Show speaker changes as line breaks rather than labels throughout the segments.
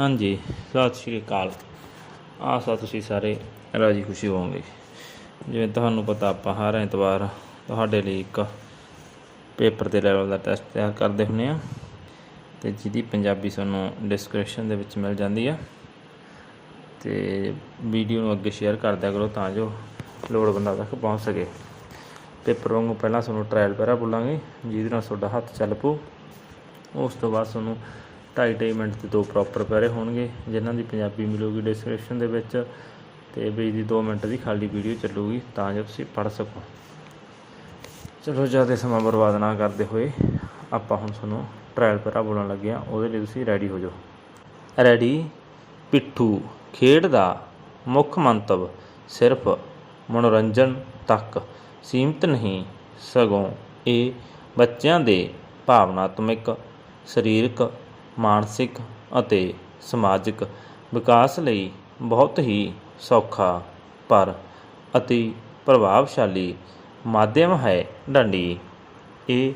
ਹਾਂਜੀ, ਸਤਿ ਸ਼੍ਰੀ ਅਕਾਲ। ਆਸਾ ਤੁਸੀਂ ਸਾਰੇ ਰਾਜੀ ਖੁਸ਼ੀ ਹੋਵੋਗੇ। ਜਿਵੇਂ ਤੁਹਾਨੂੰ ਪਤਾ, ਆਪਾਂ ਹਰ ਐਤਵਾਰ ਤੁਹਾਡੇ ਲਈ ਇੱਕ ਪੇਪਰ ਦੇ ਲੈਵਲ ਦਾ ਟੈਸਟ ਤਿਆਰ ਕਰਦੇ ਹੁੰਦੇ ਆ। ਤੇ ਜਿਹਦੀ ਪੰਜਾਬੀ ਤੁਹਾਨੂੰ ਡਿਸਕ੍ਰਿਪਸ਼ਨ ਦੇ ਵਿੱਚ ਮਿਲ ਜਾਂਦੀ ਆ। ਤੇ ਵੀਡੀਓ ਨੂੰ ਅੱਗੇ ਸ਼ੇਅਰ ਕਰਦਿਆ ਕਰੋ ਤਾਂ ਜੋ ਲੋੜਵੰਦਾਂ ਤੱਕ ਪਹੁੰਚ ਸਕੇ। ਪੇਪਰ ਵਾਂਗੂ ਪਹਿਲਾਂ ਤੁਹਾਨੂੰ ਟ੍ਰਾਇਲ ਪੈਰਾ ਬੋਲਾਂਗੇ, ਜਿਹਦੇ ਨਾਲ ਤੁਹਾਡਾ ਹੱਥ ਚੱਲ ਪਊ। ਉਸ ਤੋਂ ਬਾਅਦ ਤੁਹਾਨੂੰ ਢਾਈ ਢਾਈ ਮਿੰਟ ਦੇ ਦੋ ਪ੍ਰੋਪਰ ਪੈਰੇ ਹੋਣਗੇ, ਜਿਨ੍ਹਾਂ ਦੀ ਪੰਜਾਬੀ ਮਿਲੂਗੀ ਡਿਸਕ੍ਰਿਪਸ਼ਨ ਦੇ ਵਿੱਚ ਤੇ ਵੀ ਦੀ 2 ਮਿੰਟ ਦੀ ਖਾਲੀ ਵੀਡੀਓ ਚੱਲੂਗੀ, ਤਾਂ ਜੋ ਤੁਸੀਂ ਪੜ੍ਹ ਸਕੋ। ਚਲੋ, ਜ਼ਿਆਦਾ ਸਮਾਂ ਬਰਬਾਦ ਨਾ ਕਰਦੇ ਹੋਏ, ਆਪਾਂ ਹੁਣ ਤੁਹਾਨੂੰ ਟ੍ਰਾਇਲ ਪੈਰਾ ਬੋਲਣ ਲੱਗੇ ਆ ਉਹਦੇ ਲਈ ਤੁਸੀਂ ਰੈਡੀ ਹੋ ਜਾਓ। ਰੈਡੀ ਪਿੱਠੂ, ਖੇਡ ਦਾ ਮੁੱਖ ਮੰਤਵ ਸਿਰਫ ਮਨੋਰੰਜਨ ਤੱਕ ਸੀਮਿਤ ਨਹੀਂ, ਸਗੋਂ ਇਹ ਬੱਚਿਆਂ ਦੇ ਭਾਵਨਾਤਮਿਕ, ਸਰੀਰਕ ਮਾਨਸਿਕ ਅਤੇ ਸਮਾਜਿਕ ਵਿਕਾਸ ਲਈ ਬਹੁਤ ਹੀ ਸੌਖਾ, ਪਰ ਅਤੀ ਪ੍ਰਭਾਵਸ਼ਾਲੀ ਮਾਧਿਅਮ ਹੈ ਡੰਡੀ। ਇਹ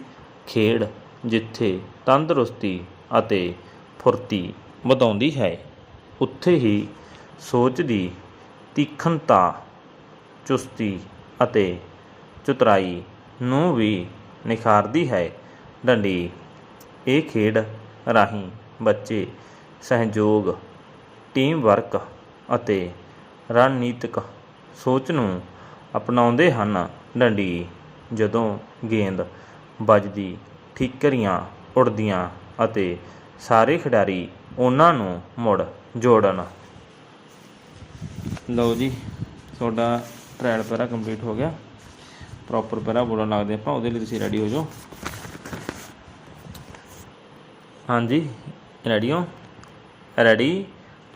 ਖੇਡ ਜਿੱਥੇ ਤੰਦਰੁਸਤੀ ਅਤੇ ਫੁਰਤੀ ਵਧਾਉਂਦੀ ਹੈ, ਉੱਥੇ ਹੀ ਸੋਚ ਦੀ ਤੀਖਣਤਾ, ਚੁਸਤੀ ਅਤੇ ਚਤੁਰਾਈ ਨੂੰ ਵੀ ਨਿਖਾਰਦੀ ਹੈ। ਡੰਡੀ, ਇਹ ਖੇਡ ਰਾਹੀਂ ਬੱਚੇ, ਸਹਿਯੋਗ ਟੀਮ ਵਰਕ ਅਤੇ ਰਣਨੀਤਿਕ ਸੋਚ ਨੂੰ ਅਪਣਾਉਂਦੇ ਹਨ। ਡੰਡੀ ਜਦੋਂ ਗੇਂਦ ਵੱਜਦੀ, ਠੀਕਰੀਆਂ ਉੱਡਦੀਆਂ ਅਤੇ ਸਾਰੇ ਖਿਡਾਰੀ ਉਹਨਾਂ ਨੂੰ ਮੁੜ ਜੋੜਨ। ਲਓ ਜੀ, ਤੁਹਾਡਾ ਟ੍ਰਾਇਲ ਪੈਰਾ ਕੰਪਲੀਟ ਹੋ ਗਿਆ। ਪ੍ਰੋਪਰ ਪੈਰਾ ਬੋਲਣ ਲੱਗਦੇ ਆਪਾਂ, ਉਹਦੇ ਲਈ ਤੁਸੀਂ ਰੈਡੀ ਹੋ ਜਾਓ। ਹਾਂਜੀ ਰੈਡੀ ਹੋ ਰੈਡੀ?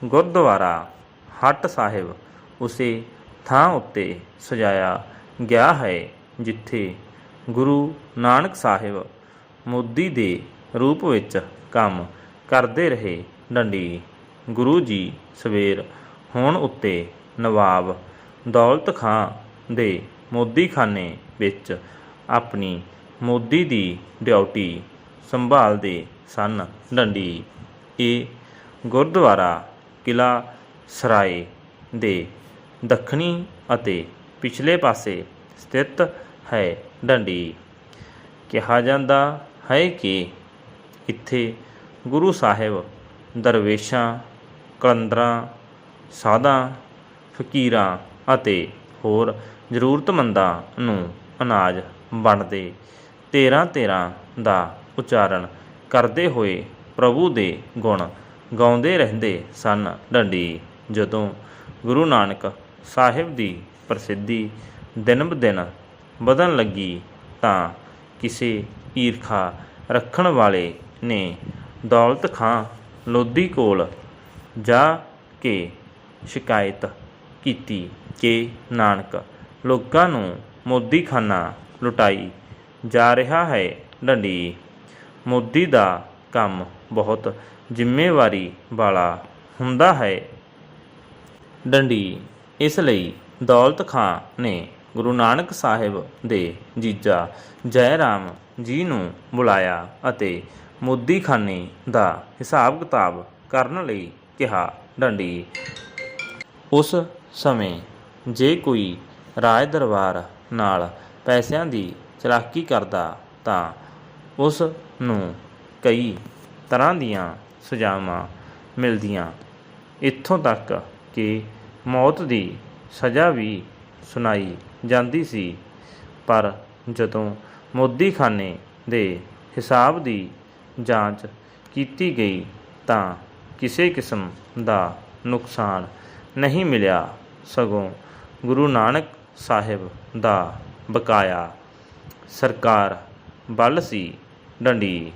ਗੁਰਦੁਆਰਾ, ਹੱਟ ਸਾਹਿਬ, ਉਸੇ ਥਾਂ ਉੱਤੇ ਸਜਾਇਆ ਗਿਆ ਹੈ, ਜਿੱਥੇ ਗੁਰੂ ਨਾਨਕ ਸਾਹਿਬ ਮੋਦੀ ਦੇ ਰੂਪ ਵਿੱਚ ਕੰਮ ਕਰਦੇ ਰਹੇ। ਡੰਡੀ, ਗੁਰੂ ਜੀ ਸਵੇਰ ਹੋਣ ਉੱਤੇ ਨਵਾਬ ਦੌਲਤ ਖਾਂ ਦੇ ਮੋਦੀਖਾਨੇ ਵਿੱਚ ਆਪਣੀ ਮੋਦੀ ਦੀ ਡਿਊਟੀ ਸੰਭਾਲਦੇ ਸਨ। ਡੰਡੀ, ਇਹ ਗੁਰਦੁਆਰਾ ਕਿਲਾ ਸਰਾਏ ਦੇ ਦੱਖਣੀ ਅਤੇ ਪਿਛਲੇ ਪਾਸੇ ਸਥਿਤ ਹੈ। ਡੰਡੀ, ਕਿਹਾ ਜਾਂਦਾ ਹੈ ਕਿ ਇੱਥੇ ਗੁਰੂ ਸਾਹਿਬ ਦਰਵੇਸ਼ਾਂ, ਕਲੰਦਰਾਂ, ਸਾਧਾਂ, ਫਕੀਰਾਂ ਅਤੇ ਹੋਰ ਜ਼ਰੂਰਤਮੰਦਾਂ ਨੂੰ ਅਨਾਜ ਵੰਡਦੇ 13 13 ਦਾ ਉਚਾਰਨ ਕਰਦੇ ਹੋਏ ਪ੍ਰਭੂ ਦੇ ਗੁਣ ਗਾਉਂਦੇ ਰਹਿੰਦੇ ਸਨ। ਡੰਡੀ ਜਦੋਂ ਗੁਰੂ ਨਾਨਕ ਸਾਹਿਬ ਦੀ ਪ੍ਰਸਿੱਧੀ ਦਿਨ ਬ ਦਿਨ ਵਧਣ ਲੱਗੀ ਤਾਂ ਕਿਸੇ ਈਰਖਾ ਰੱਖਣ ਵਾਲੇ ਨੇ ਦੌਲਤ ਖਾਂ ਲੋਧੀ ਕੋਲ ਜਾ ਕੇ ਸ਼ਿਕਾਇਤ ਕੀਤੀ ਕਿ ਨਾਨਕ ਲੋਕਾਂ ਨੂੰ ਮੋਦੀਖਾਨਾ ਲੁਟਾਈ ਜਾ ਰਿਹਾ ਹੈ। ਡੰਡੀ ਮੋਦੀ ਦਾ ਕੰਮ ਬਹੁਤ ਜ਼ਿੰਮੇਵਾਰੀ ਵਾਲਾ ਹੁੰਦਾ ਹੈ। ਡੰਡੀ ਇਸ ਲਈ ਦੌਲਤ ਖਾਂ ਨੇ ਗੁਰੂ ਨਾਨਕ ਸਾਹਿਬ ਦੇ ਜੀਜਾ ਜੈ ਰਾਮ ਜੀ ਨੂੰ ਬੁਲਾਇਆ ਅਤੇ ਮੋਦੀਖਾਨੇ ਦਾ ਹਿਸਾਬ ਕਿਤਾਬ ਕਰਨ ਲਈ ਕਿਹਾ। ਡੰਡੀ, ਉਸ ਸਮੇਂ ਜੇ ਕੋਈ ਰਾਜ ਦਰਬਾਰ ਨਾਲ ਪੈਸਿਆਂ ਦੀ ਚਲਾਕੀ ਕਰਦਾ ਤਾਂ ਉਸ ਨੂੰ ਕਈ ਤਰ੍ਹਾਂ ਦੀਆਂ ਸਜ਼ਾਵਾਂ ਮਿਲਦੀਆਂ। ਇੱਥੋਂ ਤੱਕ ਕਿ ਮੌਤ ਦੀ ਸਜ਼ਾ ਵੀ ਸੁਣਾਈ ਜਾਂਦੀ ਸੀ। ਪਰ ਜਦੋਂ ਮੋਦੀਖਾਨੇ ਦੇ ਹਿਸਾਬ ਦੀ ਜਾਂਚ ਕੀਤੀ ਗਈ ਤਾਂ ਕਿਸੇ ਕਿਸਮ ਦਾ ਨੁਕਸਾਨ ਨਹੀਂ ਮਿਲਿਆ। ਸਗੋਂ ਗੁਰੂ ਨਾਨਕ ਸਾਹਿਬ ਦਾ ਬਕਾਇਆ ਸਰਕਾਰ ਬਲ ਸੀ। ਡੰਡੀ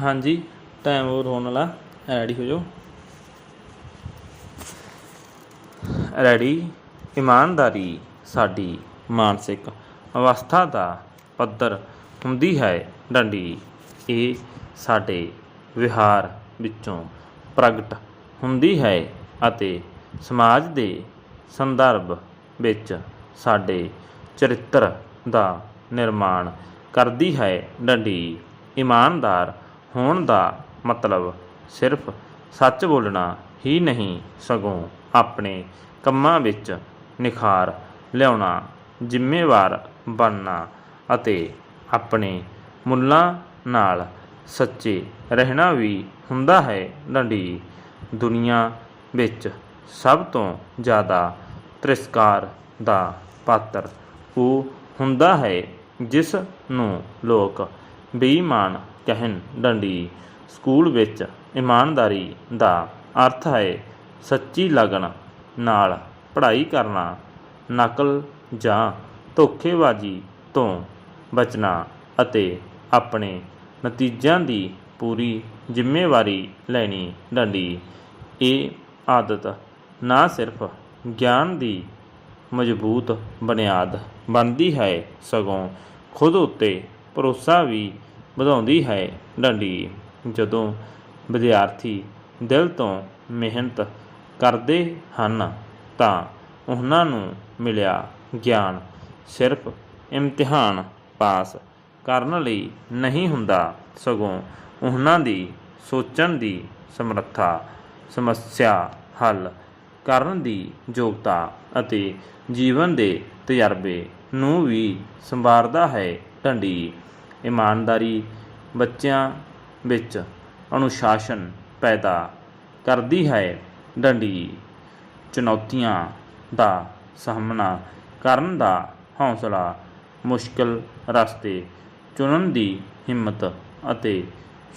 ਹਾਂਜੀ ਟਾਈਮ ਹੋਰ ਹੋਣ ਵਾਲਾ। ਰੈਡੀ ਹੋ ਜਾਓ। ਰੈਡੀ ਇਮਾਨਦਾਰੀ ਸਾਡੀ ਮਾਨਸਿਕ ਅਵਸਥਾ ਦਾ ਪੱਧਰ ਹੁੰਦੀ ਹੈ ਡੰਡੀ। ਇਹ ਸਾਡੇ ਵਿਹਾਰ ਵਿੱਚੋਂ ਪ੍ਰਗਟ ਹੁੰਦੀ ਹੈ ਅਤੇ ਸਮਾਜ ਦੇ ਸੰਦਰਭ ਵਿੱਚ ਸਾਡੇ ਚਰਿੱਤਰ ਦਾ ਨਿਰਮਾਣ ਕਰਦੀ ਹੈ ਡੰਡੀ। ਇਮਾਨਦਾਰ ਹੋਣ ਦਾ ਮਤਲਬ ਸਿਰਫ ਸੱਚ ਬੋਲਣਾ ਹੀ ਨਹੀਂ, ਸਗੋਂ ਆਪਣੇ ਕੰਮਾਂ ਵਿੱਚ ਨਿਖਾਰ ਲਿਆਉਣਾ, ਜ਼ਿੰਮੇਵਾਰ ਬਣਨਾ ਅਤੇ ਆਪਣੇ ਮੁੱਲਾਂ ਨਾਲ ਸੱਚੇ ਰਹਿਣਾ ਵੀ ਹੁੰਦਾ ਹੈ। ਡੰਡੀ, ਦੁਨੀਆ ਵਿੱਚ ਸਭ ਤੋਂ ਜ਼ਿਆਦਾ ਤਿਰਸਕਾਰ ਦਾ ਪਾਤਰ ਉਹ ਹੁੰਦਾ ਹੈ ਜਿਸ ਨੂੰ ਲੋਕ ਬੇਈਮਾਨ ਕਹਿਣ ਡੰਡੀ, ਸਕੂਲ ਵਿੱਚ ਇਮਾਨਦਾਰੀ ਦਾ ਅਰਥ ਹੈ ਸੱਚੀ ਲਗਨ ਨਾਲ ਪੜ੍ਹਾਈ ਕਰਨਾ, ਨਕਲ ਜਾਂ ਧੋਖੇਬਾਜ਼ੀ ਤੋਂ ਬਚਣਾ ਅਤੇ ਆਪਣੇ ਨਤੀਜਿਆਂ ਦੀ ਪੂਰੀ ਜ਼ਿੰਮੇਵਾਰੀ ਲੈਣੀ। ਡੰਡੀ, ਇਹ ਆਦਤ ਨਾ ਸਿਰਫ ਗਿਆਨ ਦੀ ਮਜ਼ਬੂਤ ਬੁਨਿਆਦ ਬਣਦੀ ਹੈ, ਸਗੋਂ ਖੁਦ ਉੱਤੇ ਭਰੋਸਾ ਵੀ ਵਧਾਉਂਦੀ ਹੈ। ਡੰਡੀ ਜਦੋਂ ਵਿਦਿਆਰਥੀ ਦਿਲ ਤੋਂ ਮਿਹਨਤ ਕਰਦੇ ਹਨ ਤਾਂ ਉਹਨਾਂ ਨੂੰ ਮਿਲਿਆ ਗਿਆਨ। ਸਿਰਫ ਇਮਤਿਹਾਨ ਪਾਸ ਕਰਨ ਲਈ ਨਹੀਂ ਹੁੰਦਾ, ਸਗੋਂ ਉਹਨਾਂ ਦੀ ਸੋਚਣ ਦੀ ਸਮਰੱਥਾ, ਸਮੱਸਿਆ ਹੱਲ ਕਰਨ ਦੀ ਯੋਗਤਾ ਅਤੇ ਜੀਵਨ ਦੇ ਤਜਰਬੇ ਨੂੰ ਵੀ ਸੰਭਾਰਦਾ ਹੈ। ਢੰਡੀ ਇਮਾਨਦਾਰੀ ਬੱਚਿਆਂ ਵਿੱਚ ਅਨੁਸ਼ਾਸਨ ਪੈਦਾ ਕਰਦੀ ਹੈ। ਡੰਡੀ ਚੁਣੌਤੀਆਂ ਦਾ ਸਾਹਮਣਾ ਕਰਨ ਦਾ ਹੌਸਲਾ ਮੁਸ਼ਕਲ ਰਸਤੇ ਚੁਣਨ ਦੀ ਹਿੰਮਤ ਅਤੇ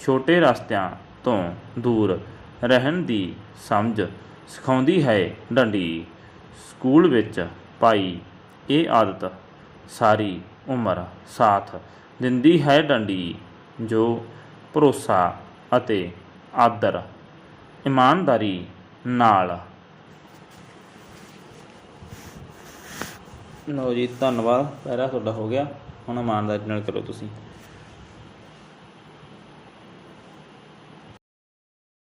ਛੋਟੇ ਰਸਤਿਆਂ ਤੋਂ ਦੂਰ ਰਹਿਣ ਦੀ ਸਮਝ ਸਿਖਾਉਂਦੀ ਹੈ। ਡੰਡੀ ਸਕੂਲ ਵਿੱਚ ਪਾਈ ਇਹ ਆਦਤ ਸਾਰੀ ਉਮਰ ਸਾਥ ਦਿੰਦੀ ਹੈ ਡੰਡੀ, ਜੋ ਭਰੋਸਾ ਅਤੇ ਆਦਰ, ਇਮਾਨਦਾਰੀ ਨਾਲ। ਲਓ ਜੀ, ਧੰਨਵਾਦ। ਪਹਿਰਾ ਤੁਹਾਡਾ ਹੋ ਗਿਆ। ਹੁਣ ਇਮਾਨਦਾਰੀ ਨਾਲ ਕਰੋ ਤੁਸੀਂ।